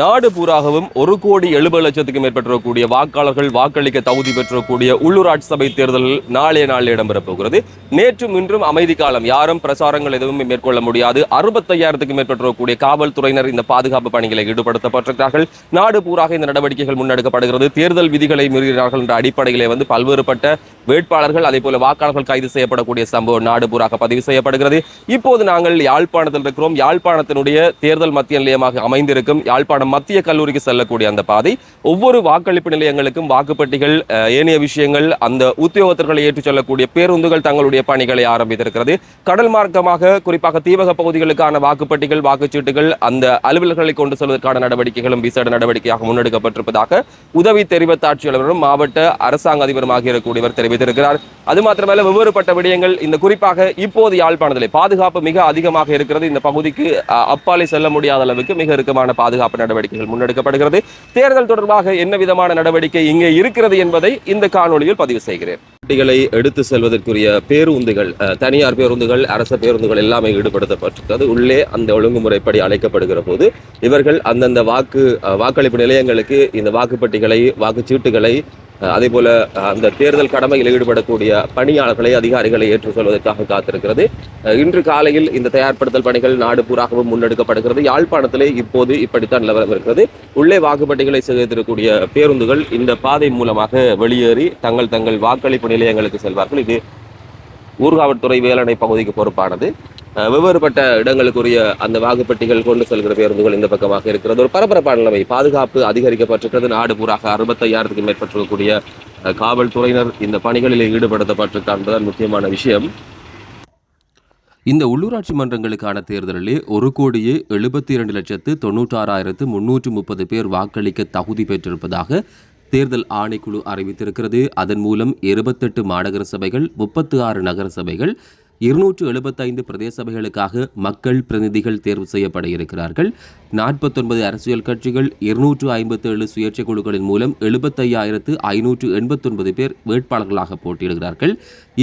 நாடு பூராகவும் ஒரு கோடி எழுபது லட்சத்துக்கு மேற்பட்டிருக்கக்கூடிய வாக்காளர்கள் வாக்களிக்க தகுதி பெற்றக்கூடிய உள்ளூராட்சி சபை தேர்தல் நாளைய நாளில் இடம்பெறப் போகிறது. நேற்றும் இன்றும் அமைதி காலம். யாரும் பிரசாரங்கள் எதுவும் மேற்கொள்ள முடியாது. அறுபத்தையாயிரத்துக்கு மேற்பட்டிருக்கக்கூடிய காவல்துறையினர் இந்த பாதுகாப்பு பணிகளை ஈடுபடுத்தப்பட்டிருக்கிறார்கள். நாடு பூராக இந்த நடவடிக்கைகள் முன்னெடுக்கப்படுகிறது. தேர்தல் விதிகளை மீறுகிறார்கள் என்ற அடிப்படையிலே வந்து பல்வேறுபட்ட வேட்பாளர்கள் அதே போல வாக்காளர்கள் கைது செய்யப்படக்கூடிய சம்பவம் நாடு பூராக பதிவு செய்யப்படுகிறது. இப்போது நாங்கள் யாழ்ப்பாணத்தில் இருக்கிறோம். யாழ்ப்பாணத்தினுடைய தேர்தல் மத்திய நிலையமாக அமைந்திருக்கும் யாழ்ப்பாணம் மத்திய கல்லூரிக்கு செல்லக்கூடிய அந்த பாதை ஒவ்வொரு வாக்களிப்பு நிலையங்களுக்கும் வாக்குப்பட்டிகள் ஏனைய விஷயங்கள் அந்த உத்தியோகத்தர்களை ஏற்றுச் செல்லக்கூடிய பேருந்துகள் தங்களுடைய பணிகளை ஆரம்பித்திருக்கிறது. கடல் மார்க்கமாக குறிப்பாக தீவக பகுதிகளுக்கான வாக்குப்பட்டிகள் வாக்குச்சீட்டுகள் அந்த அலுவலர்களை கொண்டு செல்வதற்கான நடவடிக்கைகளும் விசேட நடவடிக்கையாக முன்னெடுக்கப்பட்டிருப்பதாக உதவி தெரிவித்தாட்சியாளரும் மாவட்ட அரசாங்க அதிபருமாக இருக்கக்கூடியவர் தெரிவித்திருக்கிறார் அது மாத்திரமல்ல வெவ்வேறுபட்ட விடயங்கள் இந்த குறிப்பாக இப்போது யாழ்ப்பாணத்திலே பாதுகாப்பு மிக அதிகமாக இருக்கிறது. இந்த பகுதிக்கு அப்பாலே செல்ல முடியாத அளவுக்கு மிக இறுக்கமான பாதுகாப்பு நடவடிக்கைகள் முன்னெடுக்கப்படுகிறது. தேர்தல் தொடர்பாக என்ன விதமான நடவடிக்கை இங்கே இருக்கிறது என்பதை இந்த காணொளியில் பதிவு செய்கிறேன். குட்டிகளை எடுத்து செல்வதற்குரிய பேருந்துகள் தனியார் பேருந்துகள் அரச பேருந்துகள் எல்லாமே ஈடுபடுத்தப்பட்டிருக்கிறது. உள்ளே அந்த ஒழுங்குமுறைப்படி அழைக்கப்படுகிற போது இவர்கள் அந்தந்த வாக்கு வாக்களிப்பு நிலையங்களுக்கு இந்த வாக்குப்பட்டிகளை வாக்குச்சீட்டுகளை அதே போல அந்த தேர்தல் கடமையில் ஈடுபடக்கூடிய பணியாளர்களை அதிகாரிகளை ஏற்றுச் செல்வதற்காக காத்திருக்கிறது. இன்று காலையில் இந்த தயார்படுத்தல் பணிகள் நாடு பூராகவும் முன்னெடுக்கப்படுகிறது. யாழ்ப்பாணத்திலே இப்போது இப்படித்தான் நிலவரம் இருக்கிறது. உள்ளே வாக்குப்பட்டிகளை சேகரித்திருக்கக்கூடிய பேருந்துகள் இந்த பாதை மூலமாக வெளியேறி தங்கள் தங்கள் வாக்களிப்பு நிலையங்களுக்கு செல்வார்கள். இது ஊர்காவல்துறை வேலணை பகுதிக்கு பொறுப்பானது. வெவ்வேறுபட்ட இடங்களுக்குரிய அந்த வாக்குப்பட்டிகள் கொண்டு செல்கிற பேருந்துகள் இந்த பக்கமாக இருக்கிறது. ஒரு பரபரப்பான நிலைமை. பாதுகாப்பு அதிகரிக்கப்பட்டிருக்கிறது. நாடு பூராக அறுபத்தையாயிரத்துக்கு மேற்பட்டிருக்கக்கூடிய காவல்துறையினர் இந்த பணிகளில் ஈடுபடுத்தப்பட்டிருக்கார் என்பதுதான் முக்கியமான விஷயம். இந்த உள்ளூராட்சி மன்றங்களுக்கான தேர்தலிலே ஒரு கோடியே எழுபத்தி இரண்டு லட்சத்து தொண்ணூற்றாறாயிரத்து முன்னூற்று முப்பது பேர் வாக்களிக்க தகுதி பெற்றிருப்பதாக தேர்தல் ஆணைக்குழு அறிவித்திருக்கிறது. அதன் மூலம் இருபத்தெட்டு மாநகர சபைகள் முப்பத்து ஆறு நகர சபைகள் இருநூற்று எழுபத்தைந்து பிரதேச சபைகளுக்காக மக்கள் பிரதிநிதிகள் தேர்வு செய்யப்பட இருக்கிறார்கள் நாற்பத்தொன்பது அரசியல் கட்சிகள் இருநூற்று ஐம்பத்தேழு சுயேட்சை குழுக்களின் மூலம் எழுபத்தையாயிரத்து ஐநூற்று எண்பத்தொன்பது பேர் வேட்பாளர்களாக போட்டியிடுகிறார்கள்.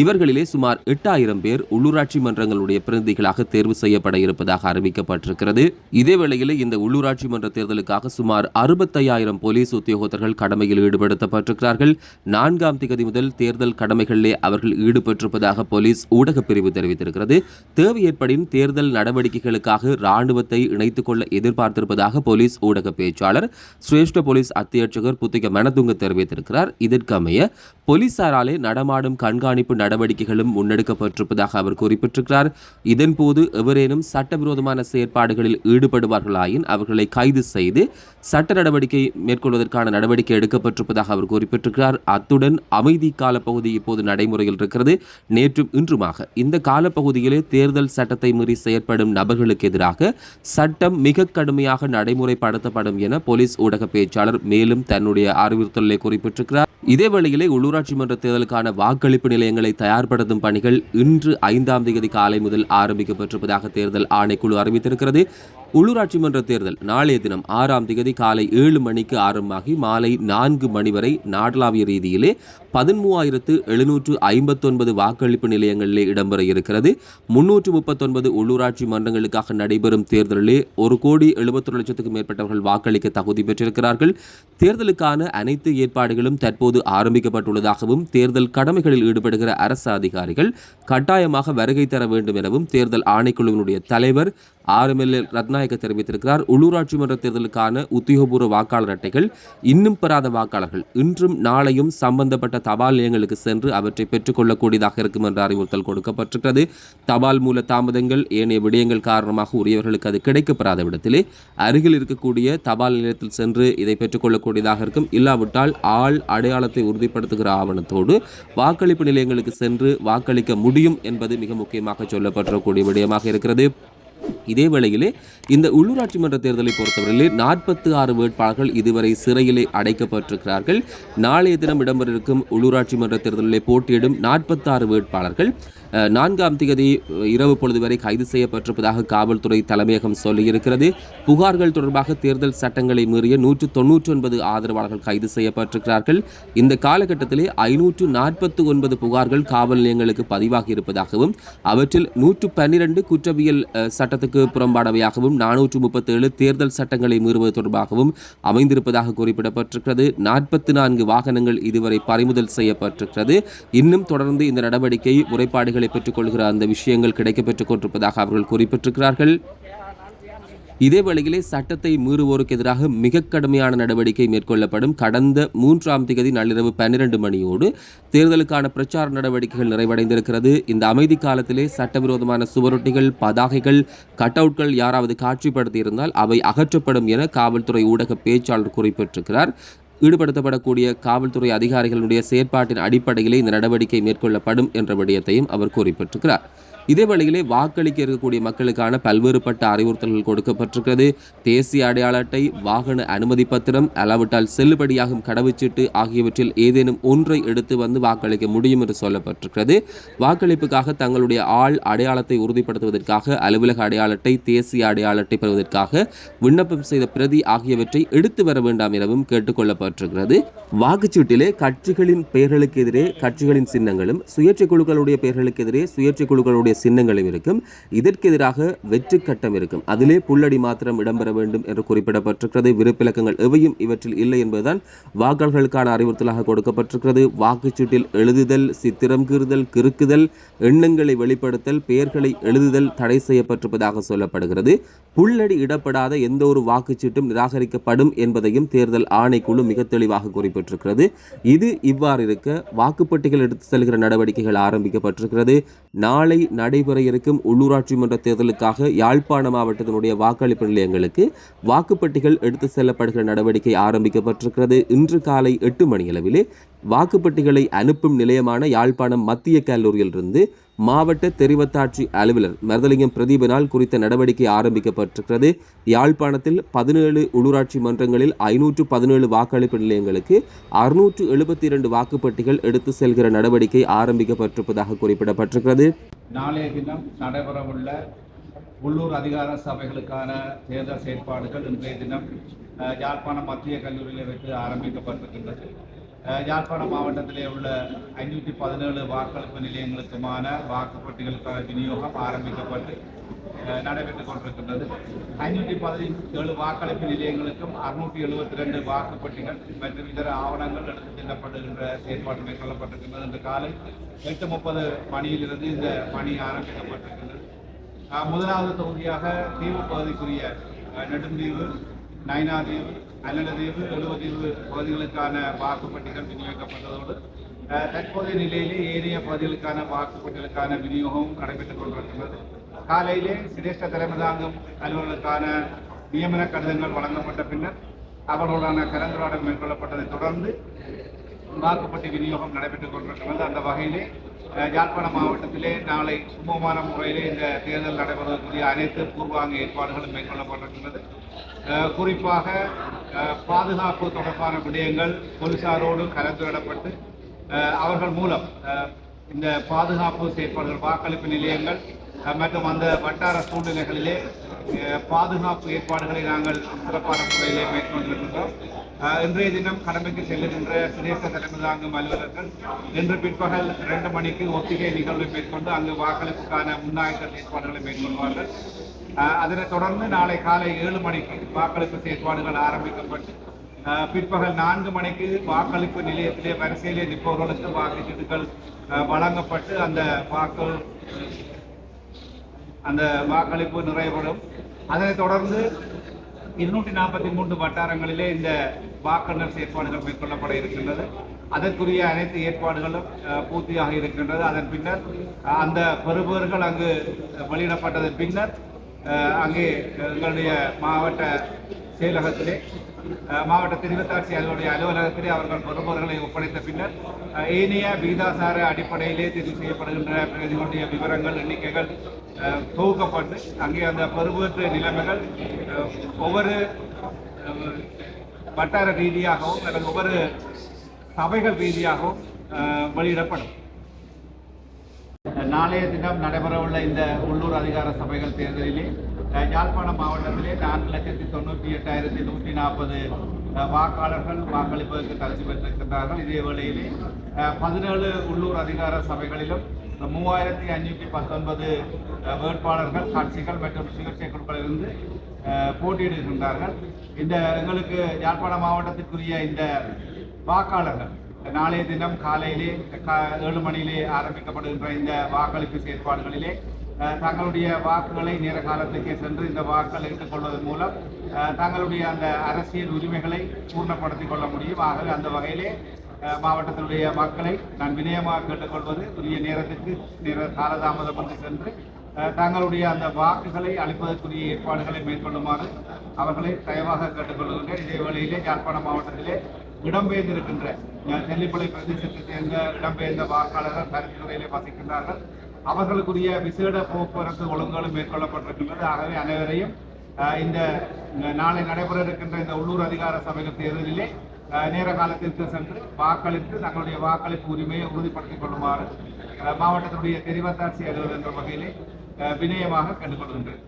இவர்களிலே சுமார் எட்டாயிரம் பேர் உள்ளூராட்சி மன்றங்களுடைய பிரதிநிதிகளாக தேர்வு செய்யப்பட இருப்பதாக அறிவிக்கப்பட்டிருக்கிறது இதேவேளையில் இந்த உள்ளூராட்சி மன்ற தேர்தலுக்காக சுமார் அறுபத்தையாயிரம் போலீஸ் உத்தியோகத்தர்கள் கடமையில் ஈடுபடுத்தப்பட்டிருக்கிறார்கள். நான்காம் திகதி முதல் தேர்தல் கடமைகளிலே அவர்கள் ஈடுபட்டிருப்பதாக போலீஸ் ஊடகப்பிரிவு பிரிவு தெரிவித்திருக்கிறது. தேவை ஏற்படின் தேர்தல் நடவடிக்கைகளுக்காக ராணுவத்தை இணைத்துக் கொள்ள எதிர்பார்த்திருப்பதாக போலீஸ் ஊடக பேச்சாளர் சிரேஷ்ட போலீஸ் அத்தியட்சகர் புத்திக மனதுங்க தெரிவித்திருக்கிறார். இதற்கமைய போலீசாராலே நடமாடும் கண்காணிப்பு நடவடிக்கைகளும் முன்னெடுக்கப்பட்டிருப்பதாக அவர் குறிப்பிட்டிருக்கிறார். இதன்போது எவரேனும் சட்டவிரோதமான செயற்பாடுகளில் ஈடுபடுவார்களாயின் அவர்களை கைது செய்து சட்ட நடவடிக்கை மேற்கொள்வதற்கான நடவடிக்கை எடுக்கப்பட்டிருப்பதாக அவர் குறிப்பிட்டிருக்கிறார். அத்துடன் அமைதி காலப்பகுதி இப்போது நடைமுறையில் இருக்கிறது. நேற்றும் இன்றுமாக இந்த காலப்பகுதியிலே தேர்தல் சட்டத்தை மீறி செயற்படும் நபர்களுக்கு எதிராக சட்டம் மிக கடுமையாக நடைமுறைப்படுத்தப்படும் என போலீஸ் ஊடக பேச்சாளர் மேலும் தன்னுடைய அறிவுறுத்தலை குறிப்பிட்டிருக்கிறார். இதே வேளையிலே உள்ளூராட்சி மன்ற தேர்தலுக்கான வாக்களிப்பு நிலையங்களை தயார்படுத்தும் பணிகள் இன்று ஐந்தாம் தேதி காலை முதல் ஆரம்பிக்கப்பட்டிருப்பதாக தேர்தல் ஆணைக்குழு அறிவித்திருக்கிறது. உள்ளூராட்சி மன்ற தேர்தல் நாளைய தினம் ஆறாம் தேதி காலை ஏழு மணிக்கு ஆரம்பமாகி மாலை நான்கு மணி வரை நாடளாவிய ரீதியிலே பதிமூவாயிரத்து எழுநூற்று ஐம்பத்தொன்பது வாக்களிப்பு நிலையங்களிலே இடம்பெற இருக்கிறது. முன்னூற்று முப்பத்தொன்பது உள்ளூராட்சி மன்றங்களுக்காக நடைபெறும் தேர்தலிலே ஒரு கோடி எழுபத்தொரு லட்சத்துக்கும் மேற்பட்டவர்கள் வாக்களிக்க தகுதி பெற்றிருக்கிறார்கள். தேர்தலுக்கான அனைத்து ஏற்பாடுகளும் தற்போது ஆரம்பிக்கப்பட்டுள்ளதாகவும் தேர்தல் கடமைகளில் ஈடுபடுகிற அரசு அதிகாரிகள் கட்டாயமாக வருகை தர வேண்டும் எனவும் தேர்தல் ஆணைக்குழுவினுடைய தலைவர் ஆர்எம்எல்ஏ ரத்நாயக்க தெரிவித்திருக்கிறார். உள்ளூராட்சி மன்ற தேர்தலுக்கான உத்தியோகபூர்வ வாக்காளர் அட்டைகள் இன்னும் பெறாத வாக்காளர்கள். இன்றும் நாளையும் சம்பந்தப்பட்ட தபால் நிலையங்களுக்கு சென்று அவற்றை பெற்றுக்கொள்ளக்கூடியதாக இருக்கும் என்ற அறிவுறுத்தல் கொடுக்கப்பட்டிருக்கிறது. தபால் மூல தாமதங்கள் ஏனைய விடயங்கள் காரணமாக உரியவர்களுக்கு அது கிடைக்கப்பெறாத விடத்திலே அருகில் இருக்கக்கூடிய தபால் நிலையத்தில் சென்று இதை பெற்றுக்கொள்ளக்கூடியதாக இருக்கும். இல்லாவிட்டால் ஆள் அடையாளத்தை உறுதிப்படுத்துகிற ஆவணத்தோடு வாக்களிப்பு நிலையங்களுக்கு சென்று வாக்களிக்க முடியும் என்பது மிக முக்கியமாக சொல்லப்பட்டிருக்கக்கூடிய விடயமாக இருக்கிறது. இதே வேளையிலே இந்த உள்ளூராட்சி மன்ற தேர்தலை பொறுத்தவரையிலே நாற்பத்தி ஆறு வேட்பாளர்கள் இதுவரை சிறையிலே அடைக்கப்பட்டிருக்கிறார்கள். நாளைய தினம் இடம்பெறிருக்கும் உள்ளூராட்சி மன்ற தேர்தலிலே போட்டியிடும் நாற்பத்தாறு வேட்பாளர்கள். நான்காம் தேதி இரவு பொழுது வரை கைது செய்யப்பட்டிருப்பதாக காவல்துறை தலைமையகம் சொல்லியிருக்கிறது. புகார்கள் தொடர்பாக தேர்தல் சட்டங்களை மீறிய நூற்று தொன்னூற்றி ஒன்பது ஆதரவாளர்கள் கைது செய்யப்பட்டிருக்கிறார்கள். இந்த காலகட்டத்திலே ஐநூற்று நாற்பத்தி ஒன்பது புகார்கள் காவல் நிலையங்களுக்கு பதிவாகி இருப்பதாகவும் அவற்றில் நூற்று பன்னிரண்டு குற்றவியல் சட்டத்துக்கு புறம்பானவையாகவும் நானூற்று முப்பத்தேழு தேர்தல் சட்டங்களை மீறுவது தொடர்பாகவும் அமைந்திருப்பதாக குறிப்பிடப்பட்டிருக்கிறது. நாற்பத்தி நான்கு வாகனங்கள் இதுவரை பறிமுதல் செய்யப்பட்டிருக்கிறது. இன்னும் தொடர்ந்து இந்த நடவடிக்கை முறைப்பாடுகளை பெற்றுக்கொள்கிற அந்த விஷயங்கள் கிடைக்கப்பெற்றுக் கொண்டிருப்பதாக அவர்கள் குறிப்பிட்டிருக்கிறார்கள். இதே வேளையிலே சட்டத்தை மீறுவோருக்கு எதிராக மிக கடுமையான நடவடிக்கை மேற்கொள்ளப்படும். கடந்த மூன்றாம் திகதி நள்ளிரவு பன்னிரண்டு மணியோடு தேர்தலுக்கான பிரச்சார நடவடிக்கைகள் நிறைவடைந்திருக்கிறது. இந்த அமைதி காலத்திலே சட்டவிரோதமான சுவரொட்டிகள் பதாகைகள் கட் அவுட்கள் யாராவது காட்சிப்படுத்தியிருந்தால் அவை அகற்றப்படும் என காவல்துறை ஊடக பேச்சாளர் குறிப்பிட்டிருக்கிறார். ஈடுபடுத்தப்படக்கூடிய காவல்துறை அதிகாரிகளுடைய செயற்பாட்டின் அடிப்படையிலே இந்த நடவடிக்கை மேற்கொள்ளப்படும் என்ற விடயத்தையும் அவர் குறிப்பிட்டிருக்கிறார். இதே வேளையிலே வாக்களிக்க இருக்கக்கூடிய மக்களுக்கான பல்வேறுபட்ட அறிவுறுத்தல்கள் கொடுக்கப்பட்டிருக்கிறது. தேசிய அடையாள அட்டை வாகன அனுமதி பத்திரம் அளவிட்டால் செல்லுபடியாகும் கடவுச்சீட்டு ஆகியவற்றில் ஏதேனும் ஒன்றை எடுத்து வந்து வாக்களிக்க முடியும் என்று சொல்லப்பட்டிருக்கிறது. வாக்களிப்புக்காக தங்களுடைய ஆள் அடையாளத்தை உறுதிப்படுத்துவதற்காக அலுவலக அடையாள அட்டை தேசிய அடையாள அட்டை பெறுவதற்காக விண்ணப்பம் செய்த பிரதி ஆகியவற்றை எடுத்து வர வேண்டாம் எனவும் கேட்டுக்கொள்ளப்பட்டிருக்கிறது வாக்குச்சீட்டிலே கட்சிகளின் பெயர்களுக்கு எதிரே கட்சிகளின் சின்னங்களும் சுயேட்சை குழுக்களுடைய பெயர்களுக்கு எதிரே சுயேட்சை குழுக்களுடைய சின்னங்களும் இருக்கும். இதற்கு எதிராக வெற்று கட்டம் இருக்கும். அதிலே புள்ளடி மாத்திரம் இடம்பெற வேண்டும் என்று குறிப்பிடப்பட்டிருக்கிறது. விருப்பிலக்கங்கள் எவையும் இவற்றில் இல்லை என்பதுதான் வாக்காளர்களுக்கான அறிவுறுத்தலாக கொடுக்கப்பட்டிருக்கிறது. வாக்குச்சீட்டில் எழுதுதல் சித்திரம் கீறுதல் கிறுக்குதல் எண்ணங்களை வெளிப்படுத்தல் பெயர்களை எழுதுதல் தடை செய்யப்பட்டிருப்பதாக சொல்லப்படுகிறது. புள்ளடி இடப்படாத எந்த ஒரு வாக்குச்சீட்டும் நிராகரிக்கப்படும் என்பதையும் தேர்தல் ஆணைக்குழு மிக தெளிவாக குறிப்பிட்டிருக்கிறது. இது இவ்வாறு இருக்க வாக்குப்பட்டிகள் எடுத்து செல்கிற நடவடிக்கைகள் ஆரம்பிக்கப்பட்டிருக்கிறது. நாளை நடைபெற இருக்கும் உள்ளூராட்சி மன்ற தேர்தலுக்காக யாழ்ப்பாண மாவட்டத்தினுடைய வாக்களிப்பு நிலையங்களுக்கு வாக்குப்பட்டிகள் எடுத்து செல்லப்படுகிற நடவடிக்கை ஆரம்பிக்கப்பட்டிருக்கிறது. இன்று காலை எட்டு மணியளவிலே வாக்குப்பட்டிகளை அனுப்பும் நிலையமான யாழ்ப்பாணம் மத்திய கல்லூரியிலிருந்து மாவட்ட தெரிவத்தாட்சி அலுவலர் மருதலிங்கம் பிரதீபனால் குறித்த நடவடிக்கை ஆரம்பிக்கப்பட்டிருக்கிறது. யாழ்ப்பாணத்தில் பதினேழு உள்ளூராட்சி மன்றங்களில் ஐநூற்று பதினேழு வாக்களிப்பு நிலையங்களுக்கு அறுநூற்று எழுபத்தி இரண்டு வாக்குப்பட்டிகள் எடுத்து செல்கிற நடவடிக்கை ஆரம்பிக்கப்பட்டிருப்பதாக குறிப்பிடப்பட்டிருக்கிறது. நாளைய தினம் நடைபெறவுள்ள உள்ளூர் அதிகார சபைகளுக்கான தேர்தல் செயற்பாடுகள் இன்றைய தினம் யாழ்ப்பாணம் மத்திய கல்லூரியில் வைத்து ஆரம்பிக்கப்பட்டிருக்கின்றது. யாழ்ப்பாணம் மாவட்டத்திலே உள்ள ஐநூற்றி பதினேழு வாக்களிப்பு நிலையங்களுக்குமான வாக்குப்பட்டிகளுக்கான விநியோகம் ஆரம்பிக்கப்பட்டு நடைபெற்றுக் கொண்டிருக்கின்றது. ஐநூற்றி பதினேழு வாக்களிப்பு நிலையங்களுக்கும் அறுநூற்றி எழுபத்தி ரெண்டு வாக்குப்பட்டிகள் மற்றும் இதர ஆவணங்கள் எடுத்துச் செல்லப்படுகின்ற செயற்பாடு மேற்கொள்ளப்பட்டிருக்கின்றது இன்று காலை எட்டு முப்பது மணியிலிருந்து இந்த பணி ஆரம்பிக்கப்பட்டிருக்கின்றது. முதலாவது தொகுதியாக தீவு பகுதிக்குரிய நெடுந்தீவு நயனாதீவு அல்லடதீவு எழுவதீவு பகுதிகளுக்கான வாக்குப்பட்டிகள் விநியோகிக்கப்பட்டதோடு தற்போதைய நிலையிலே ஏனைய பகுதிகளுக்கான வாக்குப்பட்டிகளுக்கான விநியோகமும் நடைபெற்றுக் கொண்டிருக்கின்றது. காலையிலே சிரேஷ்ட தலைமை தாங்கும் அலுவலர்களுக்கான நியமன கடிதங்கள் வழங்கப்பட்ட பின்னர் அவர்களுடான கலந்துரையாடல் மேற்கொள்ளப்பட்டதை தொடர்ந்து வாக்குப்பட்டி விநியோகம் நடைபெற்றுக் கொண்டிருக்கிறது அந்த வகையிலே அஹ், மாவட்டத்திலே நாளை சுமூகமான முறையிலே இந்த தேர்தல் நடைபெறுவதற்குரிய அனைத்து பூர்வாங்க ஏற்பாடுகளும் மேற்கொள்ளப்பட்டிருக்கிறது குறிப்பாக பாதுகாப்பு தொடர்பான விடயங்கள் போலீசாரோடு கலந்துவிடப்பட்டு அவர்கள் மூலம் இந்த பாதுகாப்பு செயற்பாடுகள் வாக்களிப்பு நிலையங்கள் மற்றும் அந்த வட்டார சூழ்நிலைகளிலே பாதுகாப்பு ஏற்பாடுகளை நாங்கள் சிறப்பான முறையிலே மேற்கொண்டிருக்கின்றோம். இன்றைய தினம் கடமைக்கு செல்லுகின்ற சுதேச தலைமை தாங்கும் அலுவலர்கள் இன்று பிற்பகல் இரண்டு மணிக்கு ஒத்திகை நிகழ்வை மேற்கொண்டு அங்கு வாக்களிப்புக்கான முன்னாயத்த ஏற்பாடுகளை மேற்கொள்வார்கள். அஹ், அதனைத் தொடர்ந்து நாளை காலை ஏழு மணிக்கு வாக்களிப்பு செயற்பாடுகள் ஆரம்பிக்கப்பட்டு அஹ், பிற்பகல் நான்கு மணிக்கு வாக்களிப்பு நிலையத்திலே வரிசையிலே நிற்பவர்களுக்கு வாக்குச்சீட்டுகள் அஹ், வழங்கப்பட்டு அந்த வாக்கு அந்த வாக்களிப்பு நிறைவேறும் அதனைத் தொடர்ந்து இருநூற்றி நாற்பத்தி மூன்று வட்டாரங்களிலே இந்த வாக்காளர் செயற்பாடுகள் மேற்கொள்ளப்பட இருக்கின்றது. அதற்குரிய அனைத்து ஏற்பாடுகளும் பூர்த்தியாக இருக்கின்றது. அதன் பின்னர் அந்த பெறுபவர்கள் அங்கு வெளியிடப்பட்டதன் பின்னர் அங்கே எங்களுடைய மாவட்ட செயலகத்திலே மாவட்ட தெரிவத்தாட்சி அலுவலக அலுவலகத்திலே அவர்கள் பெறுபவர்களை ஒப்படைத்த பின்னர் ஏனைய விகிதாசார அடிப்படையிலே தெரிவு செய்யப்படுகின்ற பிரதிகளுடைய விவரங்கள் எண்ணிக்கைகள் தொகுக்கப்பட்டு அங்கே அந்த பருவத்து நிலைமைகள் ஒவ்வொரு வட்டார ரீதியாகவும் அல்லது ஒவ்வொரு சபைகள் ரீதியாகவும் வெளியிடப்படும். நாளைய தினம் நடைபெறவுள்ள இந்த உள்ளூர் அதிகார சபைகள் தேர்தலிலே யாழ்ப்பாணம் மாவட்டத்திலே நான்கு லட்சத்தி தொண்ணூற்றி எட்டாயிரத்தி நூற்றி நாற்பது வாக்காளர்கள் வாக்களிப்பதற்கு தகுதி பெற்றிருக்கின்றார்கள். இதே வேளையிலே அஹ், பதினேழு உள்ளூர் அதிகார சபைகளிலும் மூவாயிரத்தி அஞ்சூற்றி பத்தொன்பது வேட்பாளர்கள் கட்சிகள் மற்றும் சிகிச்சை குழுக்களிலிருந்து போட்டியிடுகின்றார்கள். இந்த எங்களுக்கு யாழ்ப்பாணம் மாவட்டத்திற்குரிய இந்த வாக்காளர்கள் நாளைய தினம் காலையிலே ஏழு மணியிலே ஆரம்பிக்கப்படுகின்ற இந்த வாக்களிப்பு செயற்பாடுகளிலே தங்களுடைய வாக்குகளை நேர காலத்துக்கே சென்று இந்த வாக்கள் எடுத்துக்கொள்வதன் மூலம் தங்களுடைய அந்த அரசியல் உரிமைகளை பூர்ணப்படுத்திக் கொள்ள முடியும். ஆகவே அந்த வகையிலே மாவட்டத்தினுடைய மக்களை நான் வினயமாக கேட்டுக்கொள்வது உரிய நேரத்துக்கு நேர காலதாமதம் வந்து சென்று தங்களுடைய அந்த வாக்குகளை அளிப்பதற்குரிய ஏற்பாடுகளை மேற்கொள்ளுமாறு அவர்களை தயவாக கேட்டுக்கொள்கின்றேன் இதே வேளையிலே யாழ்ப்பாணம் மாவட்டத்திலே இடம்பெயர்ந்திருக்கின்ற அஹ், தெல்லிப்பளை பிரதேசத்தைச் சேர்ந்த இடம்பெயர்ந்த வாக்காளர்கள் கருத்துறையிலே வசிக்கின்றார்கள். அவர்களுக்குரிய விசேட போக்குவரத்து ஒழுங்குகளும் மேற்கொள்ளப்பட்டிருக்கின்றது. ஆகவே அனைவரையும் இந்த நாளை நடைபெற இருக்கின்ற இந்த உள்ளூர் அதிகார சபைகள் தேர்தலிலே நேர காலத்திற்கு சென்று வாக்களித்து தங்களுடைய வாக்களிப்பு உரிமையை உறுதிப்படுத்திக் கொள்ளுமாறு மாவட்டத்தினுடைய தெரிவத்தாட்சி அலுவலர் என்ற வகையிலே வினயமாக கண்டுகொள்கின்றது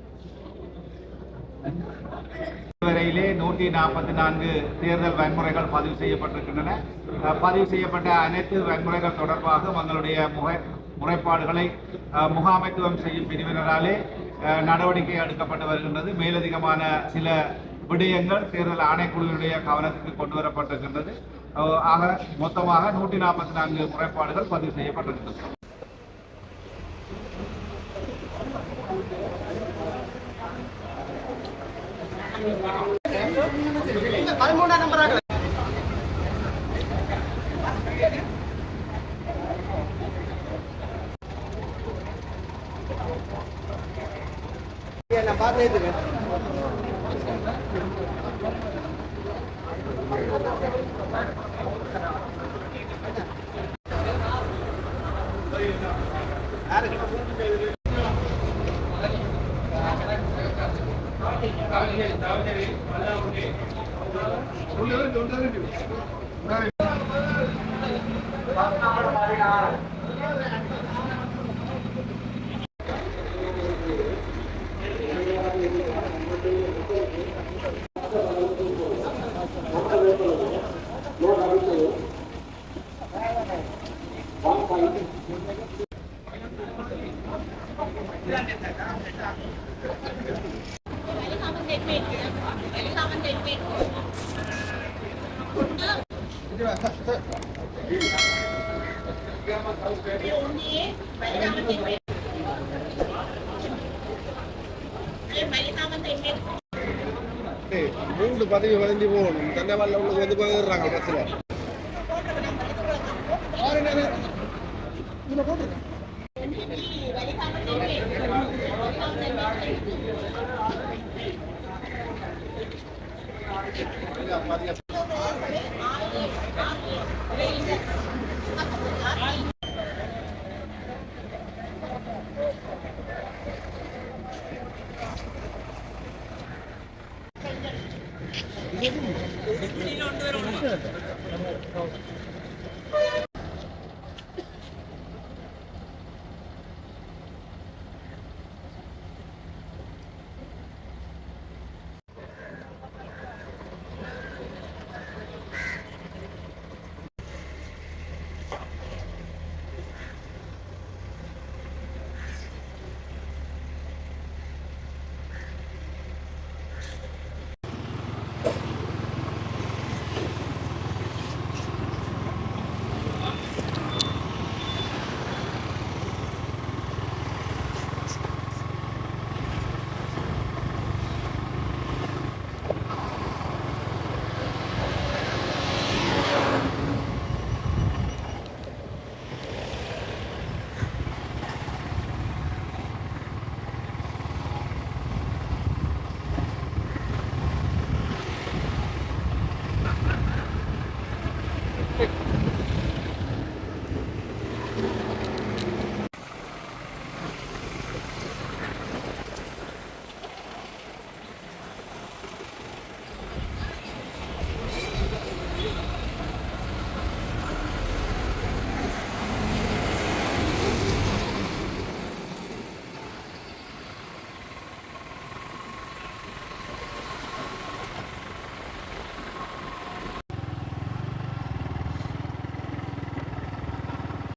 இதுவரையிலே நூற்றி நாற்பத்தி நான்கு தேர்தல் வன்முறைகள் பதிவு செய்யப்பட்டிருக்கின்றன. பதிவு செய்யப்பட்ட அனைத்து வன்முறைகள் தொடர்பாக உங்களுடைய முறை முறைப்பாடுகளை முகாமைத்துவம் செய்யும் பிரிவினராலே நடவடிக்கை எடுக்கப்பட்டு வருகின்றது. மேலதிகமான சில விடயங்கள் தேர்தல் ஆணைக்குழுவினுடைய கவனத்துக்கு கொண்டு வரப்பட்டிருக்கின்றது. ஆக மொத்தமாக நூற்றி நாற்பத்தி நான்கு முறைப்பாடுகள் பதிவு பதிமூணாம் நம்பராக நான் பார்த்துருக்கேன் செய்யப்பட்டிருக்கின்றன Gracias.